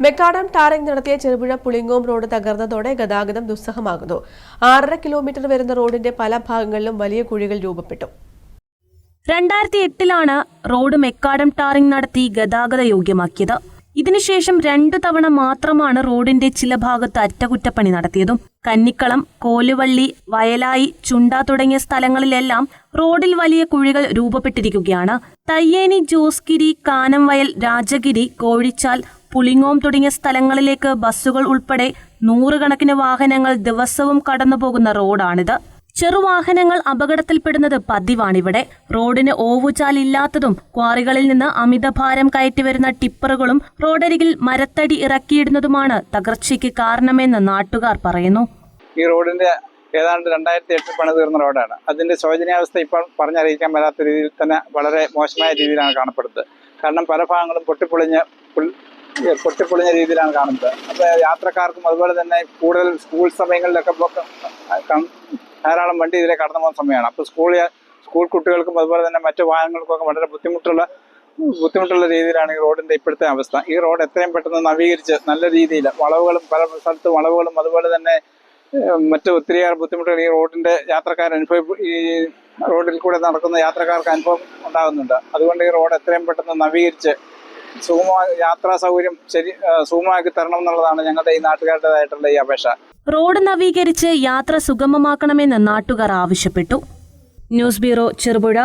Macadam tarring നടത്തിയ Cherupuzha Pulingome road തകർന്നതോടെ ഗതാഗതം ദുസ്സഹമാകുന്നു. ആറര കിലോമീറ്റർ വരുന്ന റോഡിന്റെ പല ഭാഗങ്ങളിലും വലിയ കുഴികൾ രൂപപ്പെട്ടു. രണ്ടായിരത്തി എട്ടിലാണ് റോഡ് മെക്കാഡം ടാറിംഗ് നടത്തി ഗതാഗത യോഗ്യമാക്കിയത്. ഇതിനുശേഷം രണ്ടു തവണ മാത്രമാണ് റോഡിന്റെ ചില ഭാഗത്ത് അറ്റകുറ്റപ്പണി നടത്തിയതും. കന്നിക്കളം കോലുവള്ളി വയലായി ചുണ്ട തുടങ്ങിയ സ്ഥലങ്ങളിലെല്ലാം റോഡിൽ വലിയ കുഴികൾ രൂപപ്പെട്ടിരിക്കുകയാണ്. തയ്യേനി ജോസ്ഗിരി കാനംവയൽ രാജഗിരി കോഴിച്ചാൽ പുളിങ്ങോം തുടങ്ങിയ സ്ഥലങ്ങളിലേക്ക് ബസ്സുകൾ ഉൾപ്പെടെ നൂറുകണക്കിന് വാഹനങ്ങൾ ദിവസവും കടന്നുപോകുന്ന റോഡാണിത്. ചെറുവാഹനങ്ങൾ അപകടത്തിൽപ്പെടുന്നത് പതിവാണിവിടെ. റോഡിന് ഓവുചാലില്ലാത്തതും ക്വാറികളിൽ നിന്ന് അമിതഭാരം കയറ്റി വരുന്ന ടിപ്പറുകളും റോഡരികിൽ മരത്തടി ഇറക്കിയിടുന്നതുമാണ് തകർച്ചയ്ക്ക് കാരണമെന്ന് നാട്ടുകാർ പറയുന്നു. ഈ റോഡിന്റെ ഏതാണ്ട് രണ്ടായിരത്തി എട്ടിൽ പണി തീർന്ന റോഡാണ്. അതിന്റെ ശോചനീയാവസ്ഥ ഇപ്പോൾ പറഞ്ഞറിയിക്കാൻ വരാത്ത രീതിയിൽ തന്നെ വളരെ മോശമായ രീതിയിലാണ് കാണപ്പെടുന്നത്. കാരണം പല ഭാഗങ്ങളും പൊട്ടിപ്പൊളിഞ്ഞ് പൊട്ടിപ്പൊളിഞ്ഞ രീതിയിലാണ് കാണുന്നത്. അപ്പോൾ യാത്രക്കാർക്കും അതുപോലെ തന്നെ കൂടുതൽ സ്കൂൾ സമയങ്ങളിലൊക്കെ ധാരാളം വണ്ടി ഇതിലെ കടന്നു പോകുന്ന സമയമാണ്. അപ്പോൾ സ്കൂൾ സ്കൂൾ കുട്ടികൾക്കും അതുപോലെ തന്നെ മറ്റു വാഹനങ്ങൾക്കൊക്കെ വളരെ ബുദ്ധിമുട്ടുള്ള ബുദ്ധിമുട്ടുള്ള രീതിയിലാണ് ഈ റോഡിന്റെ ഇപ്പോഴത്തെ അവസ്ഥ. ഈ റോഡ് എത്രയും പെട്ടെന്ന് നവീകരിച്ച് നല്ല രീതിയിൽ വളവുകളും പല സ്ഥലത്തും വളവുകളും അതുപോലെ തന്നെ മറ്റ് ഒത്തിരിയേറെ ബുദ്ധിമുട്ടുകൾ ഈ റോഡിന്റെ യാത്രക്കാർ അനുഭവ ഈ റോഡിൽ കൂടെ നടക്കുന്ന യാത്രക്കാർക്ക് അനുഭവം ഉണ്ടാകുന്നുണ്ട്. അതുകൊണ്ട് ഈ റോഡ് എത്രയും പെട്ടെന്ന് നവീകരിച്ച് സുഗമമായ യാത്രാ സൗകര്യം ശരി സുഗമമാക്കി തരണം എന്നുള്ളതാണ് ഞങ്ങളുടെ ഈ നാട്ടുകാരുടേതായിട്ടുള്ള ഈ അപേക്ഷ. റോഡ് നവീകരിച്ച് യാത്ര സുഗമമാക്കണമെന്ന് നാട്ടുകാർ ആവശ്യപ്പെട്ടു. News bureau Cherupuzha.